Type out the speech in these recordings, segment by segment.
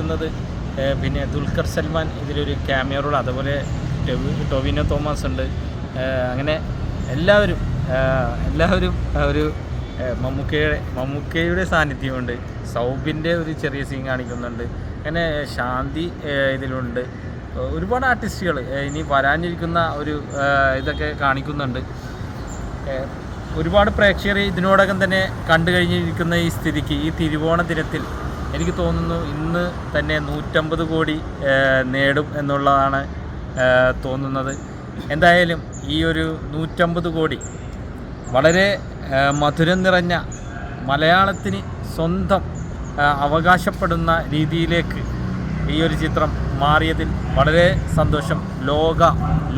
വന്നിരിക്കുന്നത് ഏഹ് പിന്നെ ദുൽഖർ സൽമാൻ ഇതിലൊരു ക്യാമിയോ റോൾ അതുപോലെ ടൊവി- ടൊവിനോ തോമസ് ഉണ്ട്. അങ്ങനെ എല്ലാവരും എല്ലാവരും ഒരു മമ്മൂക്കയുടെ മമ്മൂക്കയുടെ സാന്നിധ്യമുണ്ട്. സൗബിന്റെ ഒരു ചെറിയ സീൻ കാണിക്കുന്നുണ്ട്. അങ്ങനെ ശാന്തി ഇതിലുണ്ട്. ഒരുപാട് ആർട്ടിസ്റ്റുകൾ ഇനി വരാനിരിക്കുന്ന ഒരു ഇതൊക്കെ കാണിക്കുന്നുണ്ട്. ഒരുപാട് പ്രേക്ഷകർ ഇതിനോടകം തന്നെ കണ്ടു കഴിഞ്ഞിരിക്കുന്ന ഈ സ്ഥിതിക്ക് ഈ തിരുവോണ ദിനത്തിൽ എനിക്ക് തോന്നുന്നു ഇന്ന് തന്നെ നൂറ്റമ്പത് കോടി നേടും എന്നുള്ളതാണ് തോന്നുന്നത്. എന്തായാലും ഈ ഒരു നൂറ്റമ്പത് കോടി വളരെ മധുരം നിറഞ്ഞ മലയാളത്തിന് സ്വന്തം അവകാശപ്പെടുന്ന രീതിയിലേക്ക് ഈ ഒരു ചിത്രം മാറിയതിൽ വളരെ സന്തോഷം. ലോക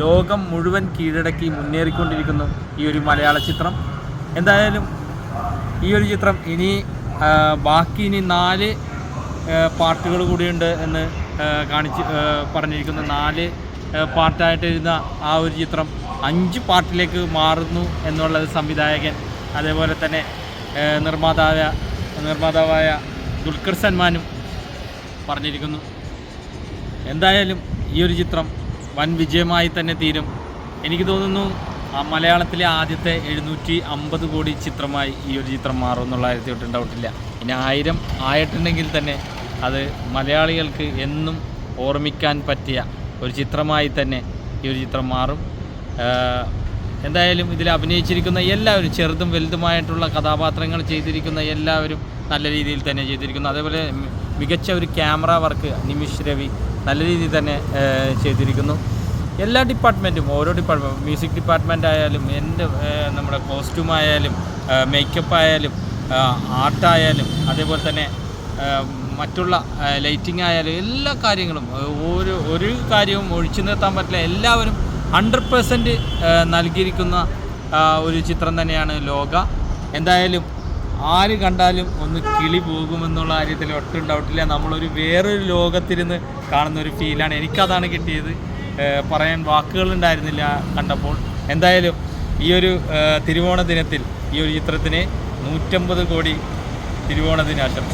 ലോകം മുഴുവൻ കീഴടക്കി മുന്നേറിക്കൊണ്ടിരിക്കുന്നു ഈ ഒരു മലയാള ചിത്രം. എന്തായാലും ഈ ഒരു ചിത്രം ഇനി ബാക്കി ഇനി നാല് പാർട്ടുകൾ കൂടിയുണ്ട് എന്ന് കാണിച്ച് പറഞ്ഞിരിക്കുന്ന. നാല് ആ, പാർട്ടായിട്ട് എഴുതുന്ന ആ ഒരു ചിത്രം അഞ്ച് പാർട്ടിലേക്ക് മാറുന്നു എന്നുള്ളത് സംവിധായകൻ അതേപോലെ തന്നെ നിർമ്മാതാവ നിർമ്മാതാവായ ദുൽഖർ സൽമാനും പറഞ്ഞിരിക്കുന്നു. എന്തായാലും ഈ ഒരു ചിത്രം വൻ വിജയമായി തന്നെ തീരും. എനിക്ക് തോന്നുന്നു മലയാളത്തിലെ ആദ്യത്തെ എഴുന്നൂറ്റി അമ്പത് കോടി ചിത്രമായി ഈ ഒരു ചിത്രം മാറും എന്നുള്ള കാര്യത്തിൽ ഒട്ടും ഡൗട്ടില്ല ഇനി ആയിരം ആയിട്ടുണ്ടെങ്കിൽ തന്നെ അത് മലയാളികൾക്ക് എന്നും ഓർമ്മിക്കാൻ പറ്റിയ ഒരു ചിത്രമായി തന്നെ ഈ ഒരു ചിത്രം മാറും. എന്തായാലും ഇതിൽ അഭിനയിച്ചിരിക്കുന്ന എല്ലാവരും ചെറുതും വലുതുമായിട്ടുള്ള കഥാപാത്രങ്ങൾ ചെയ്തിരിക്കുന്ന എല്ലാവരും നല്ല രീതിയിൽ തന്നെ ചെയ്തിരിക്കുന്നു. അതേപോലെ മികച്ച ഒരു ക്യാമറ വർക്ക് നിമിഷ് രവി നല്ല രീതിയിൽ തന്നെ ചെയ്തിരിക്കുന്നു. എല്ലാ ഡിപ്പാർട്ട്മെന്റും ഓരോ ഡിപ്പാർട്ട്മെന്റ് മ്യൂസിക് ഡിപ്പാർട്ട്മെന്റ് ആയാലും എന്റെ നമ്മുടെ കോസ്റ്റ്യൂം ആയാലും മേക്കപ്പ് ആയാലും ആർട്ടായാലും അതേപോലെ തന്നെ മറ്റുള്ള ലൈറ്റിംഗ് ആയാലും എല്ലാ കാര്യങ്ങളും ഒരു ഒരു കാര്യവും ഒഴിച്ചു നിർത്താൻ പറ്റില്ല. എല്ലാവരും ഹൺഡ്രഡ് പെർസെന്റ് നൽകിയിരിക്കുന്ന ഒരു ചിത്രം തന്നെയാണ് ലോക. എന്തായാലും ആര് കണ്ടാലും ഒന്ന് കിളി പോകുമെന്നുള്ള കാര്യത്തിൽ ഒട്ടും ഡൗട്ടില്ല നമ്മളൊരു വേറൊരു ലോകത്തിരുന്ന് കാണുന്ന ഒരു ഫീലാണ് എനിക്കതാണ് കിട്ടിയത്. പറയാൻ വാക്കുകളുണ്ടായിരുന്നില്ല കണ്ടപ്പോൾ. എന്തായാലും ഈ ഒരു തിരുവോണ ദിനത്തിൽ ഈ ഒരു ചിത്രത്തിന് നൂറ്റമ്പത് കോടി തിരുവോണ ദിനാശംസ